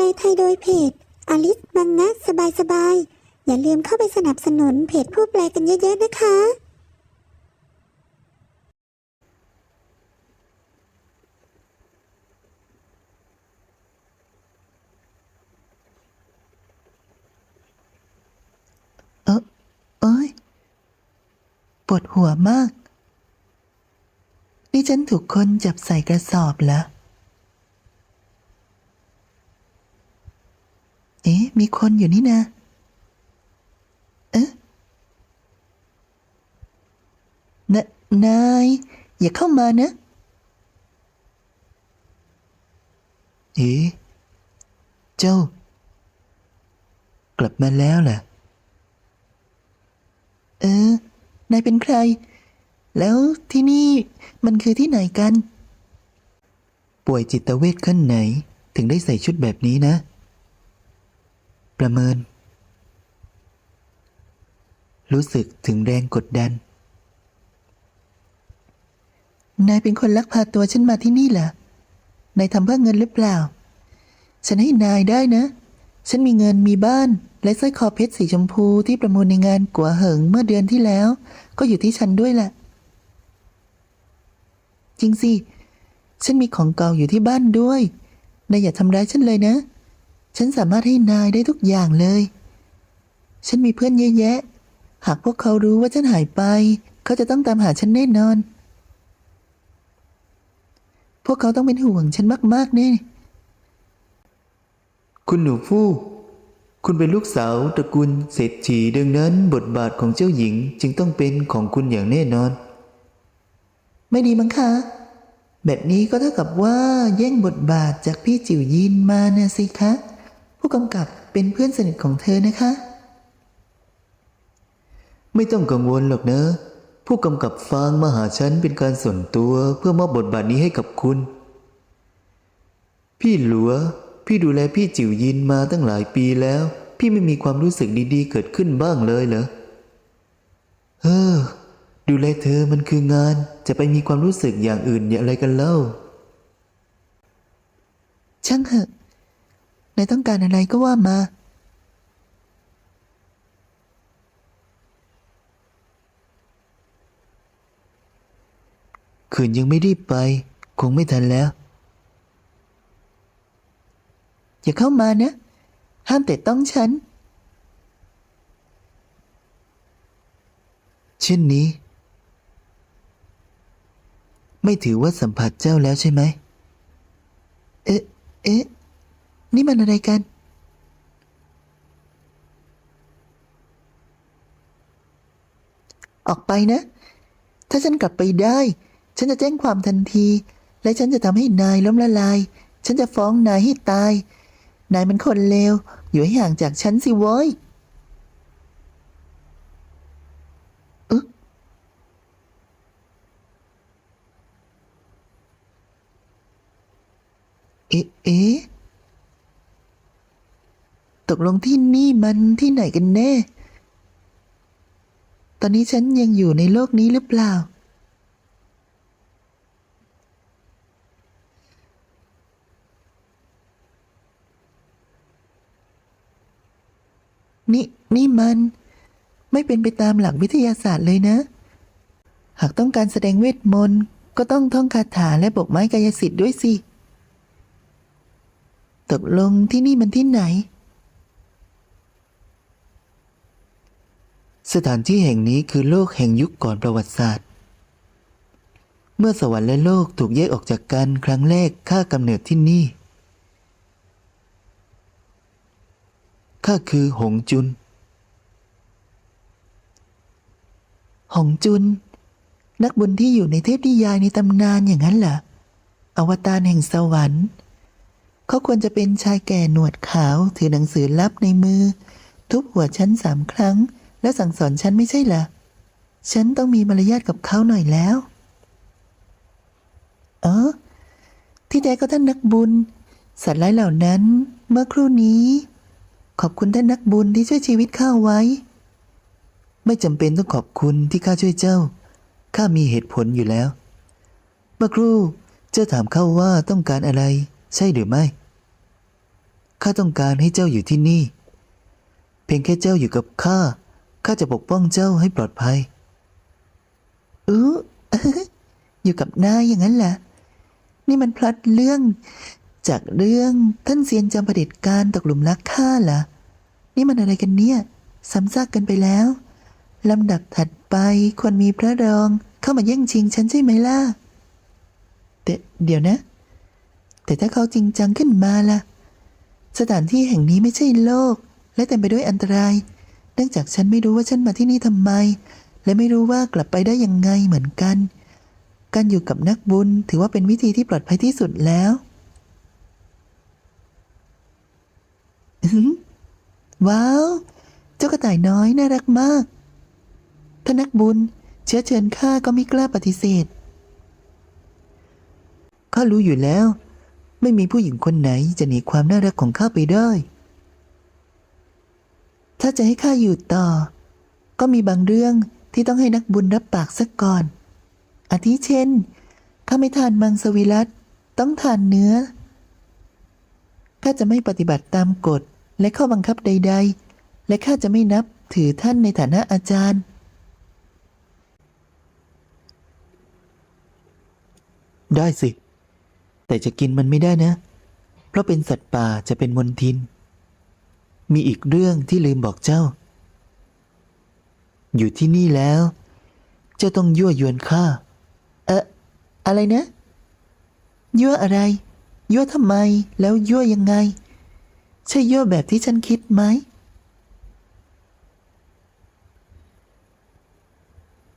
ลไทยโดยเพจอลิสบังนะสบายสบายๆอย่าลืมเข้าไปสนับสนุนเพจผู้แปลกันเยอะๆนะคะ เออเอ้ย ปวดหัวมาก นี่ฉันถูกคนจับใส่กระสอบเหรอ เอ๊ะ มีคนอยู่นี่นะเอ๊ะนนาย อย่าเข้ามานะ เอ๊ะเจ้า กลับมาแล้วเหรอเออ นายเป็นใคร แล้วที่นี่มันคือที่ไหนกัน ป่วยจิตเวชขั้นไหนถึงได้ใส่ชุดแบบนี้นะ ประเมิน รู้สึกถึงแรงกดดัน นายเป็นคนลักพาตัวฉันมาที่นี่เหรอนายทำเพื่อเงินหรือเปล่า ฉันให้นายได้นะ ฉันมีเงินมีบ้าน และสร้อยคอเพชรสีชมพูที่ประมูลในงานกัวเหิงเมื่อเดือนที่แล้ว ก็อยู่ที่ฉันด้วยแหละ จริงสิ ฉันมีของเก่าอยู่ที่บ้านด้วย นายอย่าทำร้ายฉันเลยนะ ฉันสามารถให้นายได้ทุกอย่างเลย ฉันมีเพื่อนเยอะแยะ หากพวกเขารู้ว่าฉันหายไป เขาจะต้องตามหาฉันแน่นอน พวกเขาต้องเป็นห่วงฉันมากๆแน่คุณหนูฟู่คุณเป็นลูกสาวตระกูลเศรษฐีดังนั้น บทบาทของเจ้าหญิงจึงต้องเป็นของคุณอย่างแน่นอน ไม่ดีมั้งคะแบบนี้ก็เท่ากับว่าแย่งบทบาทจากพี่จิ๋วยินมานะสิคะ ผู้กำกับเป็นเพื่อนสนิทของเธอนะคะ ไม่ต้องกังวลหรอกนะผู้กำกับฟางมาหาฉันเป็นการส่วนตัวเพื่อมอบบทบาทนี้ให้กับคุณ พี่หลัว พี่ดูแลพี่จิ๋วยินมาตั้งหลายปีแล้ว พี่ไม่มีความรู้สึกดีๆ เกิดขึ้นบ้างเลยเหรอเออดูแลเธอมันคืองานจะไปมีความรู้สึกอย่างอื่นอย่างไรกันเล่า ช่างเถอะ นายต้องการอะไรก็ว่ามาคืนยังไม่รีบไป คงไม่ทันแล้ว อย่าเข้ามานะ ห้ามแต่ต้องฉัน เช่นนี้ ไม่ถือว่าสัมผัสเจ้าแล้วใช่ไหม เอ๊ะ เอ๊ะ นี่มันอะไรกัน ออกไปนะ ถ้าฉันกลับไปได้ ฉันจะแจ้งความทันที และฉันจะทำให้นายล้มละลาย ฉันจะฟ้องนายให้ตาย นายมันคนเลว อยู่ให้ห่างจากฉันสิโว้ยเอ๊ะ ตกลงที่นี่มันที่ไหนกันแน่ ตอนนี้ฉันยังอยู่ในโลกนี้หรือเปล่า นี่นี่มัน ไม่เป็นไปตามหลักวิทยาศาสตร์เลยนะ หากต้องการแสดงเวทมนต์ก็ต้องท่องคาถาและบกไม้กายสิทธิ์ด้วยสิ ตกลงที่นี่มันที่ไหน สถานที่แห่งนี้คือโลกแห่งยุคก่อนประวัติศาสตร์ เมื่อสวรรค์และโลกถูกแยกออกจากกันครั้งแรกข้ากำเนิดที่นี่ ข้าคือหงจุน หงจุน นักบุญที่อยู่ในเทพนิยายในตำนานอย่างนั้นเหรอ อวตารแห่งสวรรค์ เขาควรจะเป็นชายแก่หนวดขาวถือหนังสือลับในมือ ทุบหัวฉันสามครั้ง แล้วสั่งสอนฉันไม่ใช่เหรอ ฉันต้องมีมารยาทกับเขาหน่อยแล้ว เออ ที่แท้ก็ท่านนักบุญ สัตว์ร้ายเหล่านั้น เมื่อครู่นี้ ขอบคุณท่านนักบุญที่ช่วยชีวิตข้าไว้ ไม่จำเป็นต้องขอบคุณที่ข้าช่วยเจ้า ข้ามีเหตุผลอยู่แล้ว เมื่อครู่เจ้าถามข้าว่าต้องการอะไร ใช่หรือไม่ ข้าต้องการให้เจ้าอยู่ที่นี่ เพียงแค่เจ้าอยู่กับข้า ข้าจะปกป้องเจ้าให้ปลอดภัยอู้อยู่กับนายอย่างนั้นเหรอนี่มันพล็อตเรื่อง จากเรื่องท่านเซียนจอมเด็จการตกหลุมรักข้าเหรอนี่มันอะไรกันเนี่ยซ้ำซากกันไปแล้วลำดับถัดไปควรมีพระรองเข้ามาแย่งชิงฉันใช่ไหมล่ะแต่เดี๋ยวนะ แต่ถ้าเขาจริงจังขึ้นมาล่ะ สถานที่แห่งนี้ไม่ใช่โลก และเต็มไปด้วยอันตราย เนื่องจากฉันไม่รู้ว่าฉันมาที่นี่ทำไม และไม่รู้ว่ากลับไปได้ยังไงเหมือนกัน การอยู่กับนักบุญถือว่าเป็นวิธีที่ปลอดภัยที่สุดแล้วว้าว เจ้ากระต่ายน้อยน่ารักมากถ้านักบุญ เชื้อเชิญข้าก็ไม่กล้าปฏิเสธข้ารู้อยู่แล้ว ไม่มีผู้หญิงคนไหนจะหนีความน่ารักของข้าไปได้ ถ้าจะให้ข้าอยู่ต่อ ก็มีบางเรื่องที่ต้องให้นักบุญรับปากซะก่อน อาทิเช่น ข้าไม่ทานมังสวิรัตต้องทานเนื้อ ข้าจะไม่ปฏิบัติตามกฎและข้อบังคับใด ๆ และข้าจะไม่นับถือท่านในฐานะอาจารย์ ได้สิ แต่จะกินมันไม่ได้นะ เพราะเป็นสัตว์ป่าจะเป็นมลทิน มีอีกเรื่องที่ลืมบอกเจ้า อยู่ที่นี่แล้ว เจ้าต้องยั่วยวนข้า เอะอะไรนะ ยั่วอะไร ยั่วทำไม แล้วยั่วยังไง ใช่ยั่วแบบที่ฉันคิดไหม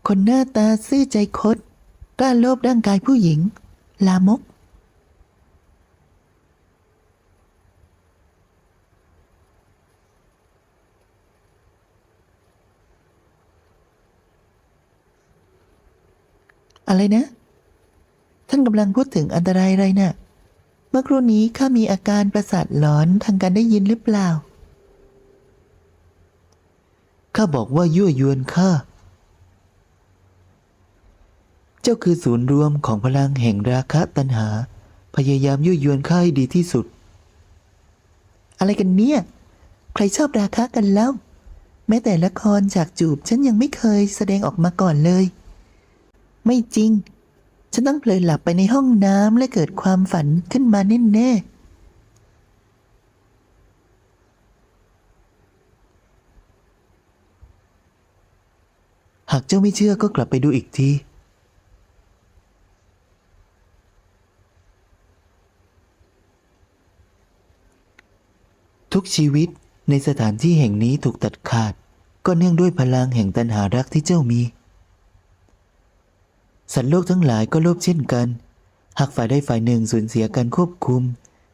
คนหน้าตาซื่อใจคด กล้าโลภร่างกายผู้หญิง ลามก อะไรนะ ท่านกำลังพูดถึงอันตรายอะไรนะ่ะ เมื่อครู่นี้ข้ามีอาการประสาทหลอนทางการได้ยินหรือเปล่า ข้าบอกว่ายั่วยวนข้า เจ้าคือศูนย์รวมของพลังแห่งราคะตัณหา พยายามยั่วยวนข้าให้ดีที่สุด อะไรกันเนี่ย ใครชอบราคะกันแล้ว แม้แต่ละครฉากจูบฉันยังไม่เคยแสดงออกมาก่อนเลย ไม่จริง ฉันต้องเพลินหลับไปในห้องน้ำและเกิดความฝันขึ้นมาแน่ๆหากเจ้าไม่เชื่อก็กลับไปดูอีกที ทุกชีวิตในสถานที่แห่งนี้ถูกตัดขาด ก็เนื่องด้วยพลังแห่งตัณหารักที่เจ้ามี สัตว์โลกทั้งหลายก็โลภเช่นกัน หากฝ่ายใดฝ่ายหนึ่งสูญเสียการควบคุม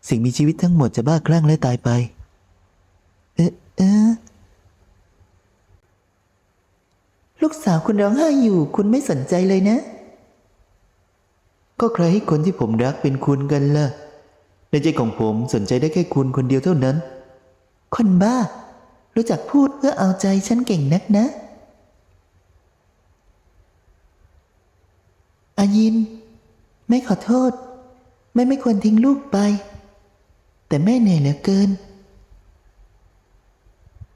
สิ่งมีชีวิตทั้งหมดจะบ้าคลั่งและตายไป เออเออลูกสาวคุณร้องไห้อยู่ คุณไม่สนใจเลยนะ ก็ใครให้คนที่ผมรักเป็นคุณกันล่ะ ในใจของผมสนใจได้แค่คุณคนเดียวเท่านั้น คนบ้า รู้จักพูดเพื่อเอาใจฉันเก่งนักนะ อายินไม่ขอโทษ แม่ไม่ควรทิ้งลูกไป แต่แม่เหนื่อยเหลือเกิน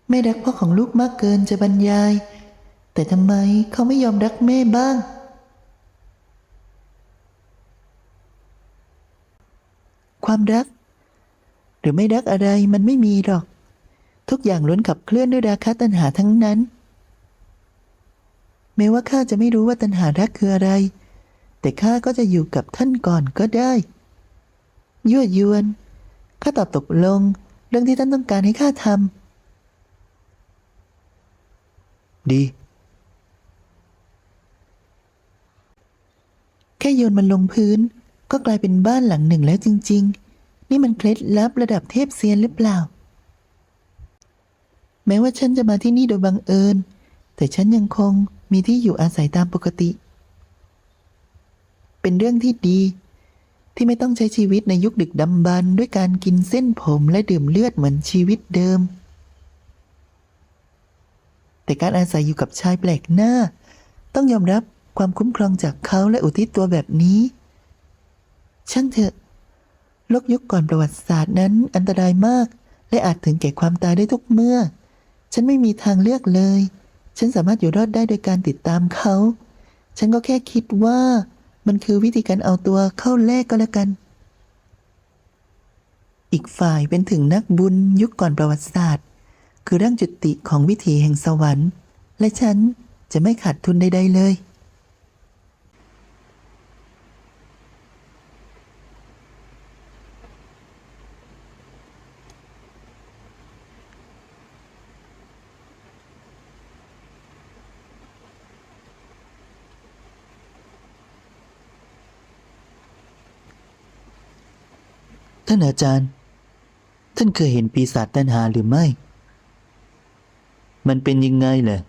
แม่รักพ่อของลูกมากเกินจะบรรยาย แต่ทำไมเขาไม่ยอมรักแม่บ้าง ความรัก หรือไม่รักอะไรมันไม่มีหรอก ทุกอย่างล้วนขับเคลื่อนด้วยราคะตัณหาทั้งนั้นแม้ว่าข้าจะไม่รู้ว่าตัณหารักคืออะไร แต่ข้าก็จะอยู่กับท่านก่อนก็ได้ ยั่วยวน ข้าตอบตกลง เรื่องที่ท่านต้องการให้ข้าทำ ดี แค่โยนมันลงพื้น ก็กลายเป็นบ้านหลังหนึ่งแล้วจริง ๆ นี่มันเคล็ดลับระดับเทพเซียนหรือเปล่า แม้ว่าฉันจะมาที่นี่โดยบังเอิญ แต่ฉันยังคงมีที่อยู่อาศัยตามปกติ เป็นเรื่องที่ดี ที่ไม่ต้องใช้ชีวิตในยุคดึกดำบรรพ์ด้วยการกินเส้นผมและดื่มเลือดเหมือนชีวิตเดิม แต่การอาศัยอยู่กับชายแปลกหน้า ต้องยอมรับความคุ้มครองจากเขาและอุทิศตัวแบบนี้ช่างเถอะโลกยุคก่อนประวัติศาสตร์นั้นอันตรายมาก และอาจถึงแก่ความตายได้ทุกเมื่อ ฉันไม่มีทางเลือกเลย ฉันสามารถอยู่รอดได้โดยการติดตามเขา ฉันก็แค่คิดว่า มันคือวิธีการเอาตัวเข้าแลกก็แล้วกัน อีกฝ่ายเป็นถึงนักบุญยุคก่อนประวัติศาสตร์ คือเรื่องจุติของวิถีแห่งสวรรค์ และฉันจะไม่ขาดทุนใดๆเลย ท่านอาจารย์ ท่านเคยเห็นปีศาจตันหาหรือไม่ มันเป็นยังไงล่ะ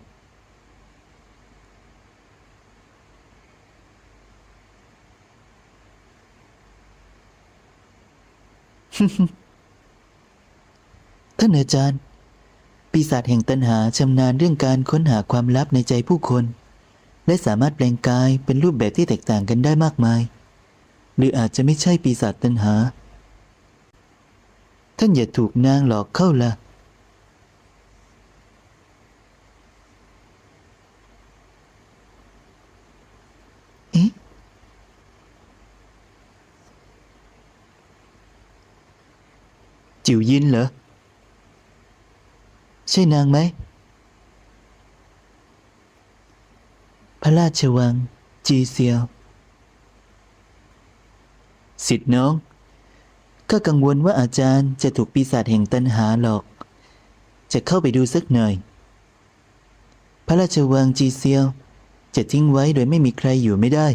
ท่านอาจารย์ ปีศาจแห่งตันหาชำนาญเรื่องการค้นหาความลับในใจผู้คน และสามารถแปลงกายเป็นรูปแบบที่แตกต่างกันได้มากมาย หรืออาจจะไม่ใช่ปีศาจตันหา ท่านอย่าถูกนางหลอกเข้าละเอ๊ะจิ๋วยินเหรอ ใช่นางไหม พระราชวัง จีเซียว สิทธิ์น้อง ก็กังวลว่าอาจารย์จะถูกปีศาจแห่งตันหาหลอก จะเข้าไปดูสักหน่อย พระราชวังจีเซียว จะทิ้งไว้โดยไม่มีใครอยู่ไม่ได้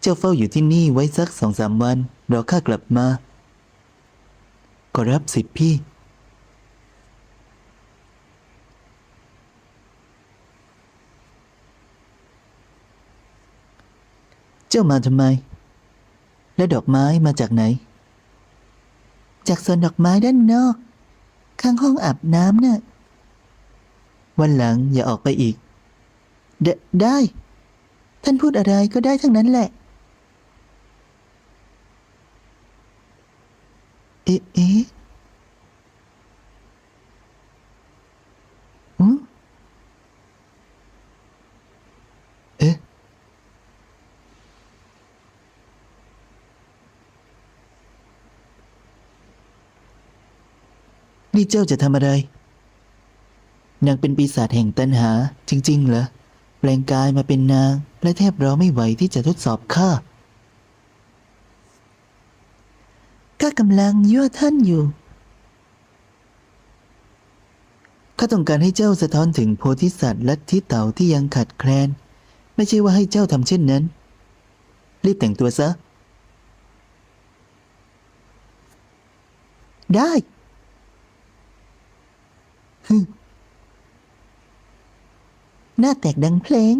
เจ้าเฝ้าอยู่ที่นี่ไว้สักสองสามวันรอข้ากลับมาก็รับสิทธิ์พี่ เจ้ามาทำไม และดอกไม้มาจากไหน จากสวนดอกไม้ด้านนอก ข้างห้องอาบน้ำน่ะวันหลังอย่าออกไปอีก ไดได้ ท่านพูดอะไรก็ได้ทั้งนั้นแหละ เอ๊ะเอ๊ะอืม เอ๊ะ นี่เจ้าจะทำอะไร นางเป็นปีศาจแห่งตันหา จริง ๆ เหรอ แปลงกายมาเป็นนาง และแทบรอไม่ไหวที่จะทดสอบข้าข้ากำลังยั่วท่านอยู่ ข้าต้องการให้เจ้าสะท้อนถึงโพธิสัตว์ลัทธิเต่าที่ยังขัดแคลน ไม่ใช่ว่าให้เจ้าทำเช่นนั้น รีบแต่งตัวซะ ได้ หน้าแตกดังเพลง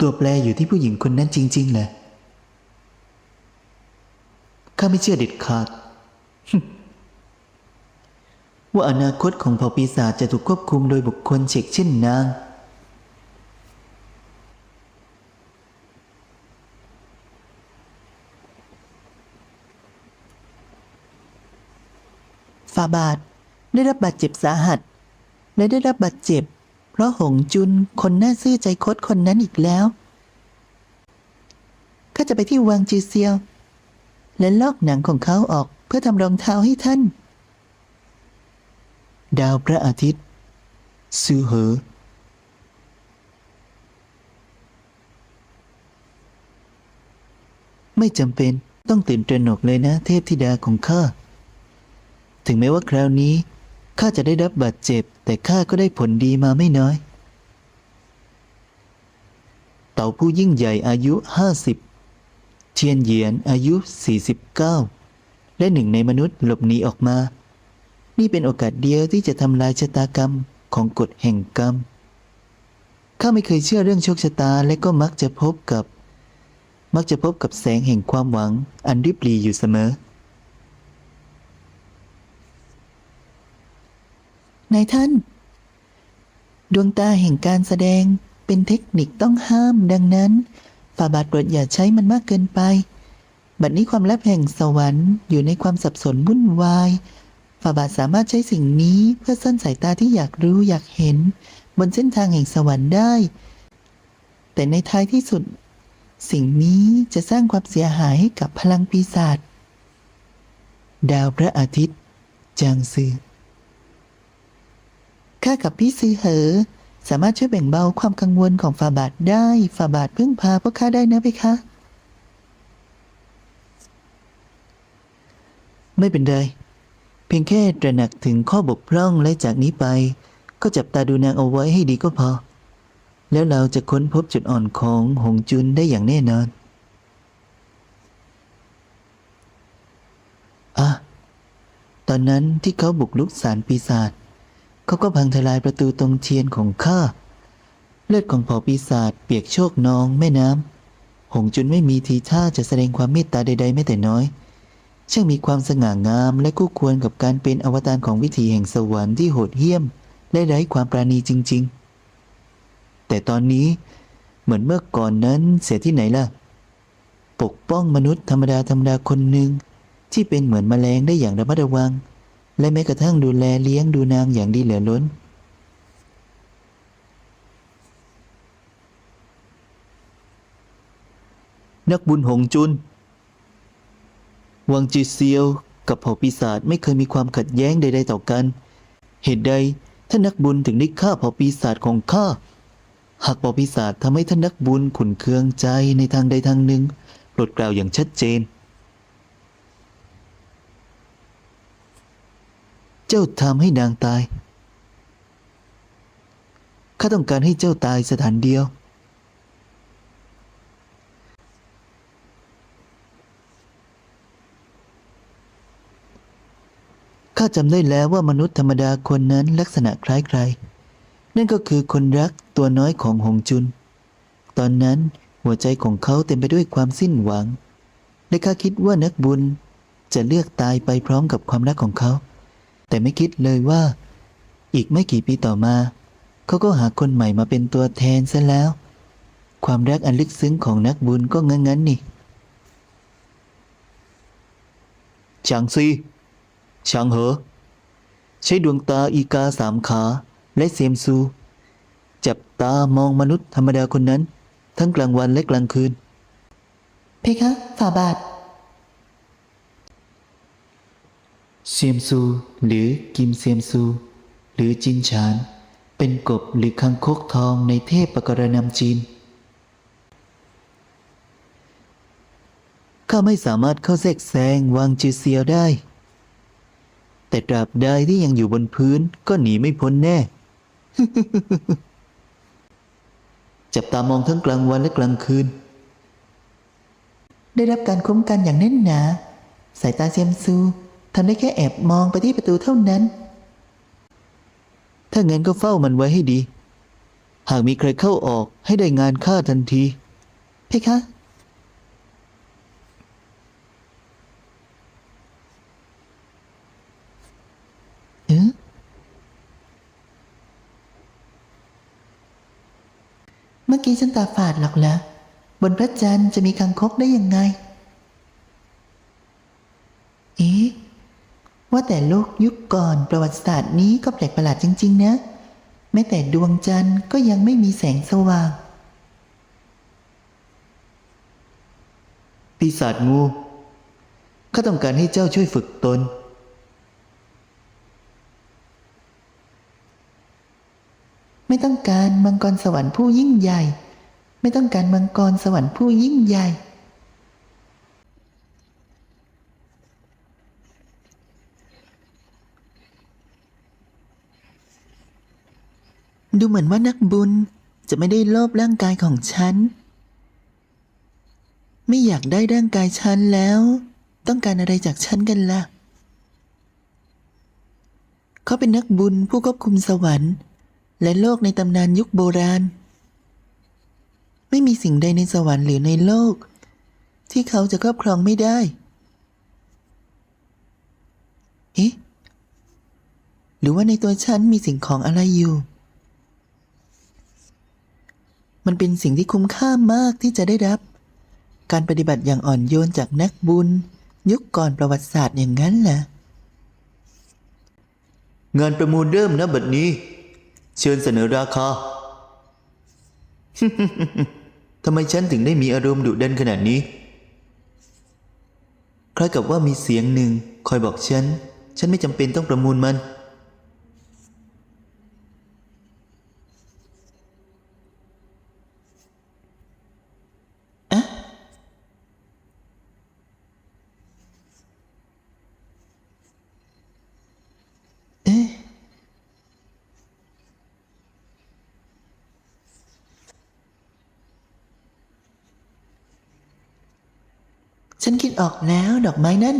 ตัวแปรอยู่ที่ผู้หญิงคนนั้นจริงๆแหละข้าไม่เชื่อเด็ดขาดว่าอนาคตของเผ่าปีศาจจะถูกควบคุมโดยบุคคลเฉกเช่นนางาบาท ได้รับบาดเจ็บสาหัส และได้รับบาดเจ็บ เพราะหงจุนคนหน้าซื่อใจคดคนนั้นอีกแล้วข้าจะไปที่วังจือเซียว และลอกหนังของเขาออกเพื่อทำรองเท้าให้ท่าน ดาวพระอาทิตย์ซื้อเหอไม่จำเป็นต้องตื่นตระหนกเลยนะเทพธิดาของข้า ถึงแม้ว่าคราวนี้ข้าจะได้รับบาดเจ็บ แต่ข้าก็ได้ผลดีมาไม่น้อย เต่าผู้ยิ่งใหญ่อายุห้าสิบเทียนเหยียนอายุสี่สิบเก้าและหนึ่งในมนุษย์หลบหนีออกมา นี่เป็นโอกาสเดียวที่จะทำลายชะตากรรมของกฎแห่งกรรม ข้าไม่เคยเชื่อเรื่องโชคชะตาและก็มักจะพบกับ มักจะพบกับแสงแห่งความหวังอันริบหรี่อยู่เสมอ นายท่าน ดวงตาแห่งการแสดงเป็นเทคนิคต้องห้าม ดังนั้นฝ่าบาทโปรดอย่าใช้มันมากเกินไป บัดนี้ความลับแห่งสวรรค์อยู่ในความสับสนวุ่นวายฝ่าบาทสามารถใช้สิ่งนี้เพื่อซ่อนสายตาที่อยากรู้อยากเห็น บนเส้นทางแห่งสวรรค์ได้ แต่ในท้ายที่สุด สิ่งนี้จะสร้างความเสียหายให้กับพลังปีศาจดาวพระอาทิตย์ จางซือ ข้ากับพี่ซือเหอ สามารถช่วยแบ่งเบาความกังวลของฝ่าบาทได้ฝ่าบาทพึ่งพาพวกข้าได้นะเพคะ ไม่เป็นไร เพียงแค่ตระหนักถึงข้อบกพร่องและจากนี้ไป ก็จับตาดูนางเอาไว้ให้ดีก็พอ แล้วเราจะค้นพบจุดอ่อนของหงจุนได้อย่างแน่นอนอะตอนนั้นที่เขาบุกลุกสารปีศาจ เขาก็พังทลายประตูตรงเทียนของข้า เลือดของเผ่าปีศาจเปียกโชกนองแม่น้ำ หงจุนไม่มีทีท่าจะแสดงความเมตตาใด ๆ แม้แต่น้อย ช่างมีความสง่างามและคู่ควรกับการเป็นอวตารของวิถีแห่งสวรรค์ที่โหดเหี้ยม และไร้ความปราณีจริง ๆ แต่ตอนนี้เหมือนเมื่อก่อนนั้นเสียที่ไหนล่ะ ปกป้องมนุษย์ธรรมดาธรรมดาคนหนึ่งที่เป็นเหมือนแมลงได้อย่างระมัดระวัง และแม้กระทั่งดูแลเลี้ยงดูนางอย่างดีเหลือล้น นักบุญหงจุน วังจีเซียวกับเผ่าปีศาจไม่เคยมีความขัดแย้งใดๆต่อกัน เหตุใดท่านนักบุญถึงได้ฆ่าเผ่าปีศาจของข้า หากเผ่าปีศาจทำให้ท่านนักบุญขุนเคืองใจในทางใดทางหนึ่งโปรดกล่าวอย่างชัดเจน เจ้าทำให้นางตาย ข้าต้องการให้เจ้าตายสถานเดียว ข้าจำได้แล้วว่ามนุษย์ธรรมดาคนนั้นลักษณะคล้ายใคร นั่นก็คือคนรักตัวน้อยของหงจุน ตอนนั้นหัวใจของเขาเต็มไปด้วยความสิ้นหวัง และข้าคิดว่านักบุญจะเลือกตายไปพร้อมกับความรักของเขา แต่ไม่คิดเลยว่า อีกไม่กี่ปีต่อมา เขาก็หาคนใหม่มาเป็นตัวแทนซะแล้ว ความรักอันลึกซึ้งของนักบุญก็งั้นๆนี่จางซีช้างเหอ ใช้ดวงตาอีกาสามขาและเซียมซู จับตามองมนุษย์ธรรมดาคนนั้น ทั้งกลางวันและกลางคืน เพคะฝ่าบาท เซียมซู หรือกิมเซียมซู หรือจินฉาน เป็นกบหรือคังคกทองในเทพปกรณำจีน ข้าไม่สามารถเข้าแทรกแซงวางจือเซียวได้ แต่ตราบใดที่ยังอยู่บนพื้นก็หนีไม่พ้นแน่ จับตามองทั้งกลางวันและกลางคืน ได้รับการคุ้มกันอย่างแน่นหนา สายตาเซียมซู ทำได้แค่แอบมองไปที่ประตูเท่านั้น ถ้างั้นก็เฝ้ามันไว้ให้ดี หากมีใครเข้าออกให้ได้งานฆ่าทันที เพคะ เอ๊ะเมื่อกี้ฉันตาฝาดหรอกและบนพระจันทร์จะมีคังคกได้ยังไง เอ๊ะ ว่าแต่โลกยุคก่อนประวัติศาสตร์นี้ก็แปลกประหลาดจริง ๆ นะ แม้แต่ดวงจันทร์ก็ยังไม่มีแสงสว่าง ปีศาจงูข้าต้องการให้เจ้าช่วยฝึกตน ไม่ต้องการมังกรสวรรค์ผู้ยิ่งใหญ่ ไม่ต้องการมังกรสวรรค์ผู้ยิ่งใหญ่ ดูเหมือนว่านักบุญจะไม่ได้โลภร่างกายของฉัน ไม่อยากได้ร่างกายฉันแล้ว ต้องการอะไรจากฉันกันล่ะ เขาเป็นนักบุญผู้ควบคุมสวรรค์ และโลกในตำนานยุคโบราณ ไม่มีสิ่งใดในสวรรค์หรือในโลก ที่เขาจะครอบครองไม่ได้ เอ๊ะ หรือว่าในตัวฉันมีสิ่งของอะไรอยู่ มันเป็นสิ่งที่คุ้มค่ามากที่จะได้รับ การปฏิบัติอย่างอ่อนโยนจากนักบุญ ยุคก่อนประวัติศาสตร์อย่างนั้นแหละงานประมูลเริ่มนะบัดนี้ เชิญเสนอราคาทำไมฉันถึงได้มีอารมณ์ดุดันขนาดนี้ คล้ายกับว่ามีเสียงหนึ่งคอยบอกฉัน ฉันไม่จำเป็นต้องประมูลมัน ฉันคิดออกแล้วดอกไม้นั่น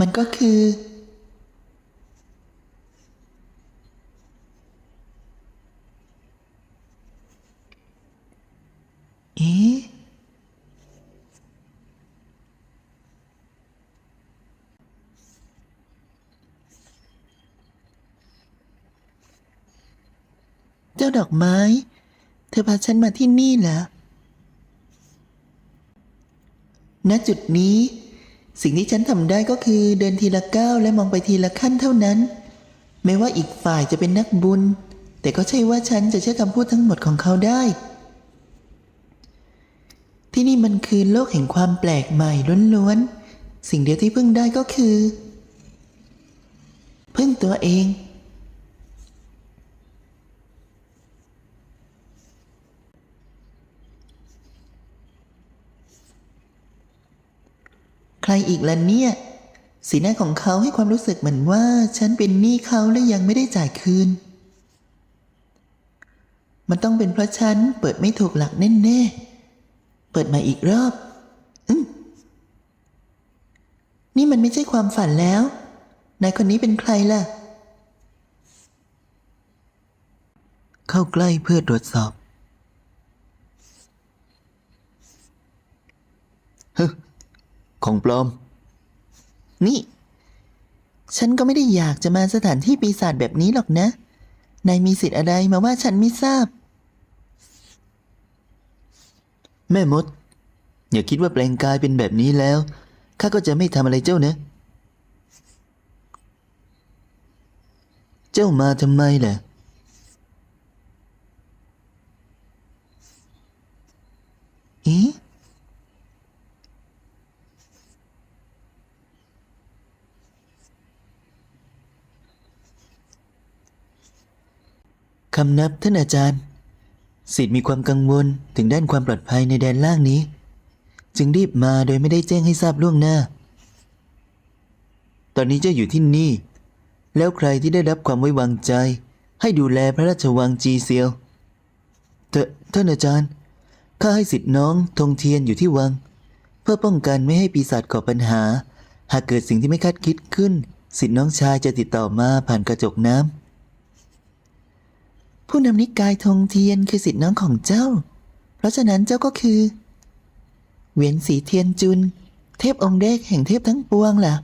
มันก็คือ เอ๊ะเจ้าดอกไม้ เธอพาฉันมาที่นี่เหรอ ณจุดนี้ สิ่งที่ฉันทำได้ก็คือเดินทีละก้าวและมองไปทีละขั้นเท่านั้น ไม่ว่าอีกฝ่ายจะเป็นนักบุญ แต่ก็ใช่ว่าฉันจะเชื่อคำพูดทั้งหมดของเขาได้ ที่นี่มันคือโลกแห่งความแปลกใหม่ล้วนๆ สิ่งเดียวที่พึ่งได้ก็คือ พึ่งตัวเอง ใครอีกล่ะเนี่ย สีหน้าของเขาให้ความรู้สึกเหมือนว่าฉันเป็นหนี้เขาและยังไม่ได้จ่ายคืน มันต้องเป็นเพราะฉันเปิดไม่ถูกหลักแน่ๆ เปิดมาอีกรอบอืมนี่มันไม่ใช่ความฝันแล้ว นายคนนี้เป็นใครล่ะ เข้าใกล้เพื่อตรวจสอบ ของปลอม นี่ ฉันก็ไม่ได้อยากจะมาสถานที่ปีศาจแบบนี้หรอกนะ นายมีสิทธิ์อะไรมาว่าฉันไม่ทราบ แม่มด อย่าคิดว่าแปลงกายเป็นแบบนี้แล้ว ข้าก็จะไม่ทำอะไรเจ้านะ เจ้ามาทำไมล่ะเอ๊ะำนับท่านอาจารย์สิทธิ์มีความกังวลถึงด้านความปลอดภัยในแดนล่างนี้ จึงรีบมาโดยไม่ได้แจ้งให้ทราบล่วงหน้า ตอนนี้เจ้าอยู่ที่นี่ แล้วใครที่ได้รับความไว้วางใจ ให้ดูแลพระราชวังจีเซียวเถอะท่านอาจารย์ข้าให้สิทธิ์น้องธงเทียนอยู่ที่วัง เพื่อป้องกันไม่ให้ปีศาจก่อปัญหา หากเกิดสิ่งที่ไม่คาดคิดขึ้น สิทธิ์น้องชายจะติดต่อมาผ่านกระจกน้ำ ผู้นำนิกายธงเทียนคือสิทธิน้องของเจ้า เพราะฉะนั้นเจ้าก็คือเหวียนสีเทียนจุน เทพองค์แรกแห่งเทพทั้งปวงล่ะ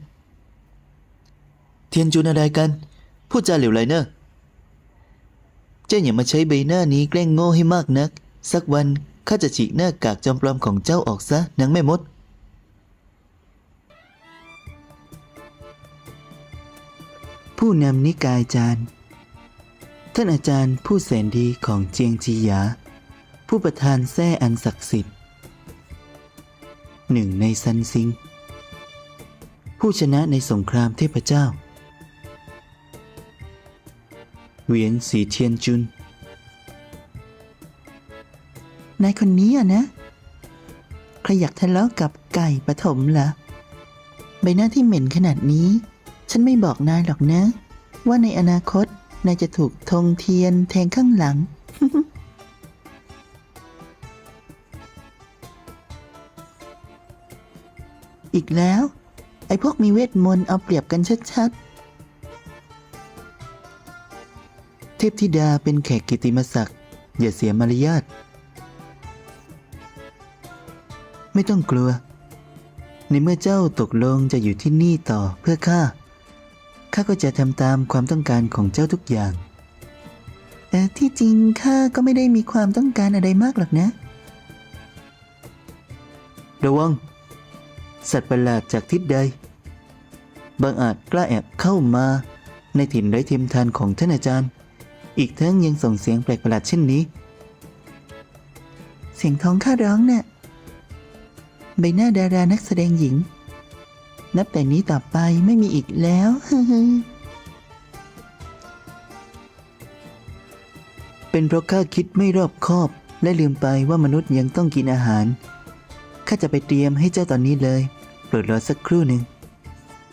เทียนจุนอะไรกัน พูดจาเหลวไหลเนอะเจ้าอย่ามาใช้ใบหน้านี้แกล้งโง่ให้มากนัก สักวันข้าจะฉีกหน้ากากจอมปลอมของเจ้าออกซะนางแม่มดผู้นำนิกายจารย์ ท่านอาจารย์ผู้แสนดีของเจียงจีหยา ผู้ประธานแท้อันศักดิ์สิทธิ์หนึ่งในซันซิง ผู้ชนะในสงครามเทพเจ้า เวียนสีเทียนจุน นายคนนี้อะนะ ใครอยากทะเลาะกับไก่ปฐมเหรอใบหน้าที่เหม็นขนาดนี้ ฉันไม่บอกนายหรอกนะ ว่าในอนาคต นายจะถูกธงเทียนแทงข้างหลัง อีกแล้ว ไอ้พวกมีเวทมนต์เอาเปรียบกันชัดๆ เทพธิดาเป็นแขกกิติมศักดิ์อย่าเสียมารยาทไม่ต้องกลัว ในเมื่อเจ้าตกลงจะอยู่ที่นี่ต่อเพื่อข้า ข้าก็จะทำตามความต้องการของเจ้าทุกอย่างๆเออที่จริงข้าก็ไม่ได้มีความต้องการอะไรมากหรอกนะ ระวัง สัตว์ประหลาดจากทิศใด บางอาจกล้าแอบเข้ามาในถิ่นไร้เทียมทานของท่านอาจารย์ อีกทั้งยังส่งเสียงแปลกประหลาดเช่นนี้ เสียงท้องข้าร้องน่ะ ใบหน้าดารานักแสดงหญิง นับแต่นี้ต่อไปไม่มีอีกแล้วเป็นเพราะข้าคิดไม่รอบคอบ และลืมไปว่ามนุษย์ยังต้องกินอาหารข้าจะไปเตรียมให้เจ้าตอนนี้เลยโปรดรอสักครู่หนึ่ง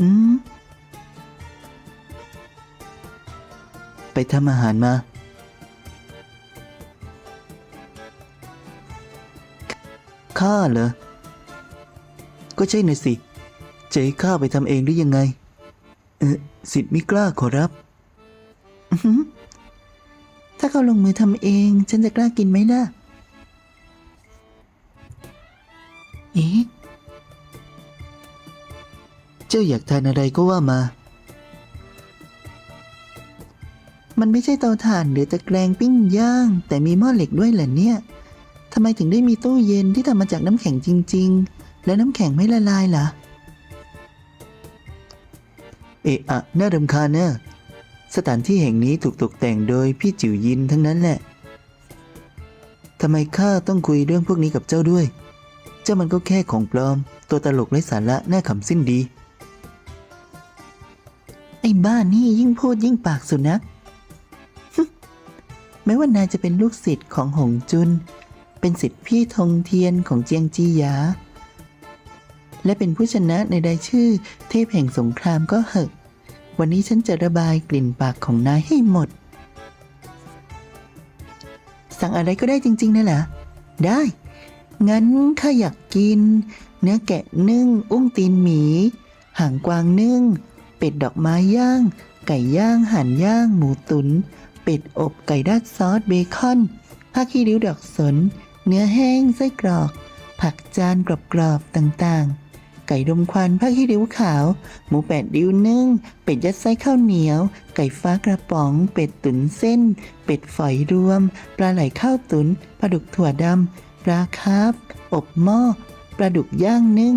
อืมไปทำอาหารมาข้าเหรอ ก็ใช่น่ะสิ จะให้ข้าไปทำเองหรือยังไง เออสิทธิ์มิกล้าขอรับ ถ้าเขาลงมือทำเอง ฉันจะกล้ากินไหมล่ะ เอ๊ะ เจ้าอยากทานอะไรก็ว่ามา มันไม่ใช่เตาถ่านหรือตะแกรงปิ้งย่าง แต่มีหม้อเหล็กด้วยเหรอเนี่ยทำไมถึงได้มีตู้เย็นที่ทำมาจากน้ำแข็งจริง ๆ และน้ำแข็งไม่ละลายล่ะ เอะอะน่ารำคาญนะสถานที่แห่งนี้ถูกตกแต่งโดยพี่จิ๋วยินทั้งนั้นแหละทำไมข้าต้องคุยเรื่องพวกนี้กับเจ้าด้วย เจ้ามันก็แค่ของปลอม ตัวตลกไร้สาระน่าขำสิ้นดี ไอ้บ้านี่ยิ่งพูดยิ่งปากสุนัขแม้ว่านายจะเป็นลูกศิษย์ของหงจุน เป็นศิษย์พี่ธงเทียนของเจียงจีหยา และเป็นผู้ชนะในรายชื่อ เทพแห่งสงครามก็เหอะ วันนี้ฉันจะระบายกลิ่นปากของนายให้หมด สั่งอะไรก็ได้จริงๆนะเหรอได้ งั้นข้าอยากกิน เนื้อแกะนึ่ง อุ้งตีนหมี หางกวางนึ่ง เป็ดดอกไม้ย่าง ไก่ย่างห่านย่าง หมูตุน เป็ดอบไก่ราดซอสเบคอนผ้าขี้ริ้วดอกสน เนื้อแห้งไส้กรอก ผักจานกรอบๆต่างๆ ไก่ดมควันผ้าขี้ริ้วขาว หมูแปดริ้วนึ่ง เป็ดยัดไส้ข้าวเหนียว ไก่ฟ้ากระป๋อง เป็ดตุ๋นเส้น เป็ดฝอยรวม ปลาไหลข้าวตุนปลาดุกถั่วดำปลาคาร์ฟอบหม้อปลาดุกย่างนึ่ง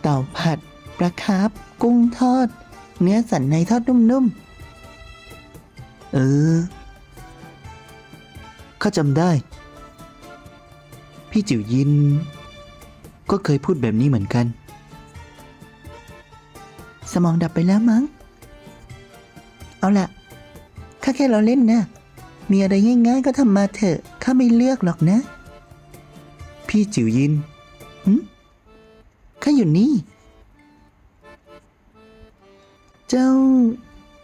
เต่าผัดปลาคาร์ฟกุ้งทอด เนื้อสันในทอดนุ่มๆ เออข้าจำได้ พี่จิ๋วยิน ก็เคยพูดแบบนี้เหมือนกัน สมองดับไปแล้วมั้ง เอาละข้าแค่เราเล่นนะ มีอะไรง่ายๆก็ทำมาเถอะ ข้าไม่เลือกหรอกนะ พี่จิ๋วยินอืมข้าอยู่นี่ เจ้า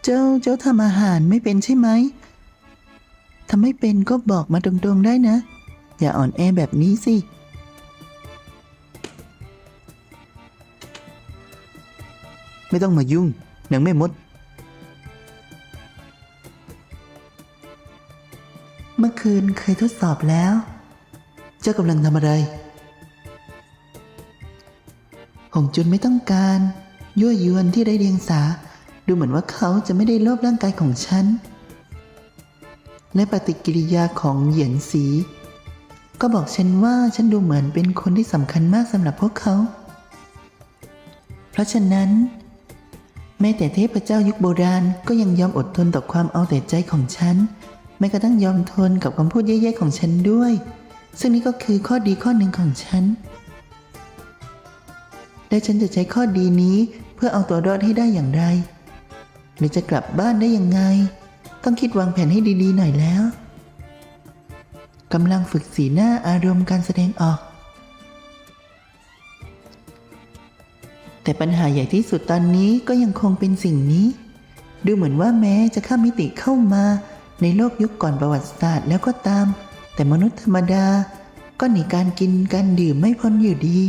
เจ้า เจ้าทำอาหารไม่เป็นใช่ไหมทำไม่เป็นก็บอกมาตรงๆได้นะ อย่าอ่อนแอแบบนี้สิ ไม่ต้องมายุ่งนางแม่มด เมื่อคืนเคยทดสอบแล้ว เจ้ากำลังทำอะไร หงจุนไม่ต้องการ ยั่วยวนที่ได้เรียงสา ดูเหมือนว่าเขาจะไม่ได้โลภร่างกายของฉัน และปฏิกิริยาของเหยียนสี ก็บอกฉันว่าฉันดูเหมือนเป็นคนที่สำคัญมากสำหรับพวกเขา เพราะฉะนั้น แม้แต่เทพเจ้ายุคโบราณก็ยังยอมอดทนต่อความเอาแต่ใจของฉันแม้กระทั่งยอมทนกับคำพูดแย่ๆของฉันด้วย ซึ่งนี่ก็คือข้อดีข้อหนึ่งของฉัน และฉันจะใช้ข้อดีนี้เพื่อเอาตัวรอดให้ได้อย่างไร หรือจะกลับบ้านได้ยังไง ต้องคิดวางแผนให้ดีๆหน่อยแล้วกำลังฝึกสีหน้าอารมณ์การแสดงออก แต่ปัญหาใหญ่ที่สุดตอนนี้ก็ยังคงเป็นสิ่งนี้ ดูเหมือนว่าแม้จะข้ามมิติเข้ามาในโลกยุคก่อนประวัติศาสตร์แล้วก็ตาม แต่มนุษย์ธรรมดา ก็หนีการกินการดื่มไม่พ้นอยู่ดี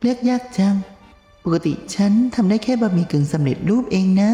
เลือกยากจัง ปกติฉันทำได้แค่บะหมี่กึ่งสำเร็จรูปเองนะ